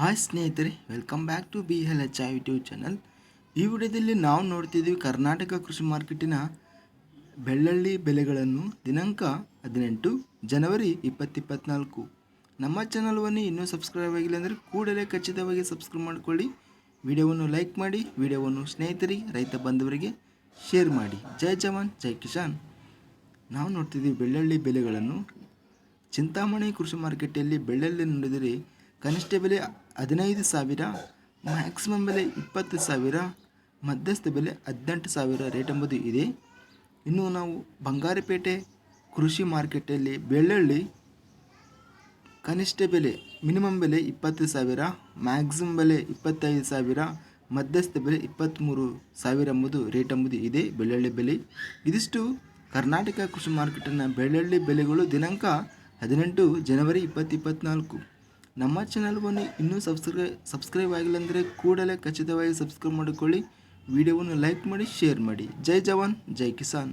Hi ಸ್ನೇಹಿತರೆ welcome back to B L H I YouTube channel ಈ ವಿಡಿಯೋದಲ್ಲಿ ನಾವು ನೋಡ್ತಿದ್ದೀವಿ ಕರ್ನಾಟಕ ಕೃಷಿ ಮಾರ್ಕೆಟಿನ ಬೆಳ್ಳಳ್ಳಿ ಬೆಲೆಗಳನ್ನು ದಿನಾಂಕ ಹದಿನೆಂಟು ಜನವರಿ ಇಪ್ಪತ್ತಿಪ್ಪತ್ನಾಲ್ಕು. ನಮ್ಮ ಚಾನಲ್ವನ್ನು ಇನ್ನೂ ಸಬ್ಸ್ಕ್ರೈಬ್ ಆಗಿಲ್ಲ ಅಂದರೆ ಕೂಡಲೇ ಖಚಿತವಾಗಿ ಸಬ್ಸ್ಕ್ರೈಬ್ ಮಾಡಿಕೊಳ್ಳಿ. ವಿಡಿಯೋವನ್ನು ಲೈಕ್ ಮಾಡಿ, ವಿಡಿಯೋವನ್ನು ಸ್ನೇಹಿತರಿಗೆ, ರೈತ ಬಾಂಧವರಿಗೆ ಶೇರ್ ಮಾಡಿ. ಜೈ ಜವಾನ್, ಜೈ ಕಿಸಾನ್. ನಾವು ನೋಡ್ತಿದ್ದೀವಿ ಬೆಳ್ಳಳ್ಳಿ ಬೆಲೆಗಳನ್ನು. ಚಿಂತಾಮಣಿ ಕೃಷಿ ಮಾರುಕಟ್ಟೆಯಲ್ಲಿ ಬೆಳ್ಳಳ್ಳಿ ನೋಡಿದರೆ ಕನಿಷ್ಠ ಬೆಲೆ ಹದಿನೈದು ಸಾವಿರ ಮ್ಯಾಕ್ಸಿಮಮ್ ಬೆಲೆ ಇಪ್ಪತ್ತು ಸಾವಿರ, ಮಧ್ಯಸ್ಥ ಬೆಲೆ ಹದಿನೆಂಟು ಸಾವಿರ ರೇಟ್ ಎಂಬುದು ಇದೆ. ಇನ್ನು ನಾವು ಬಂಗಾರಪೇಟೆ ಕೃಷಿ ಮಾರ್ಕೆಟಲ್ಲಿ ಬೆಳ್ಳುಳ್ಳಿ ಕನಿಷ್ಠ ಬೆಲೆ ಮಿನಿಮಮ್ ಬೆಲೆ ಇಪ್ಪತ್ತು ಸಾವಿರ ಮ್ಯಾಕ್ಸಿಮಮ್ ಬೆಲೆ ಇಪ್ಪತ್ತೈದು ಸಾವಿರ, ಮಧ್ಯಸ್ಥ ಬೆಲೆ ಇಪ್ಪತ್ತ್ಮೂರು ಸಾವಿರ ಎಂಬುದು ರೇಟ್ ಎಂಬುದು ಇದೆ ಬೆಳ್ಳುಳ್ಳಿ ಬೆಲೆ. ಇದಿಷ್ಟು ಕರ್ನಾಟಕ ಕೃಷಿ ಮಾರ್ಕೆಟಿನ ಬೆಳ್ಳುಳ್ಳಿ ಬೆಲೆಗಳು ದಿನಾಂಕ ಹದಿನೆಂಟು ಜನವರಿ ಇಪ್ಪತ್ತು ಇಪ್ಪತ್ತ್ನಾಲ್ಕು ನಮ್ಮ ಚಾನಲ್ವನ್ನು ಇನ್ನೂ ಸಬ್ಸ್ಕ್ರೈ ಸಬ್ಸ್ಕ್ರೈಬ್ ಆಗಿಲ್ಲ ಅಂದರೆ ಕೂಡಲೇ ಖಚಿತವಾಗಿ ಸಬ್ಸ್ಕ್ರೈಬ್ ಮಾಡಿಕೊಳ್ಳಿ. ವಿಡಿಯೋವನ್ನು ಲೈಕ್ ಮಾಡಿ ಶೇರ್ ಮಾಡಿ. ಜೈ ಜವಾನ್, ಜೈ ಕಿಸಾನ್.